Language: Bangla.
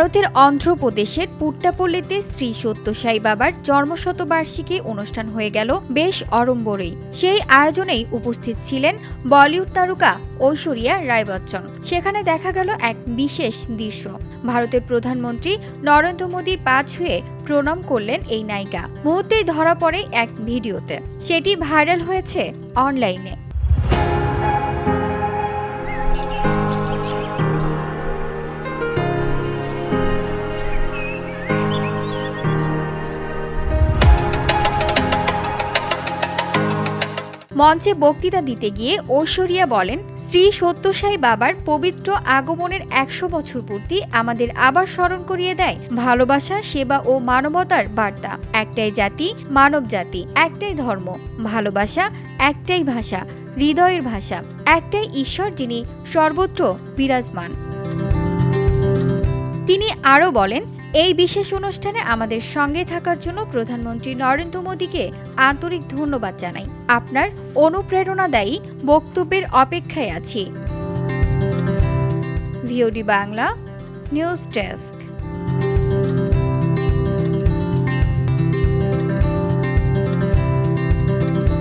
ভারতের অন্ধ্রপ্রদেশের পুট্টাপল্লীতে শ্রী সত্যসাই বাবার জন্মশতবার্ষিকী অনুষ্ঠান হয়ে গেল বেশ অড়ম্বরেই। সেই আয়োজনেই উপস্থিত ছিলেন বলিউড তারকা ঐশ্বরিয়া রায় বচ্চন সেখানে দেখা গেল এক বিশেষ দৃশ্য। ভারতের প্রধানমন্ত্রী নরেন্দ্র মোদীর পা ছুঁয়ে প্রণাম করলেন এই নায়িকা। মুহূর্তেই ধরা পড়ে এক ভিডিওতে। সেটি ভাইরাল হয়েছে অনলাইনে। মঞ্চে বক্তৃতা দিতে গিয়ে ঐশ্বরিয়া বলেন, শ্রী সত্যসাই বাবার পবিত্র আগমনের একশো বছর পূর্তি আমাদের আবার স্মরণ করিয়ে দেয় ভালোবাসা, সেবা ও মানবতার বার্তা। একটাই জাতি, মানব জাতি, একটাই ধর্ম। ভালোবাসা, একটাই ভাষা, হৃদয়ের ভাষা, একটাই ঈশ্বর যিনি সর্বত্র বিরাজমান। তিনি আরও বলেন এই বিশেষ অনুষ্ঠানে আমাদের সঙ্গে থাকার জন্য প্রধানমন্ত্রী নরেন্দ্র মোদীকে আন্তরিক ধন্যবাদ জানাই। আপনার অনুপ্রেরণাদায়ী বক্তব্যের অপেক্ষায় আছি। VOD Bangla, news desk.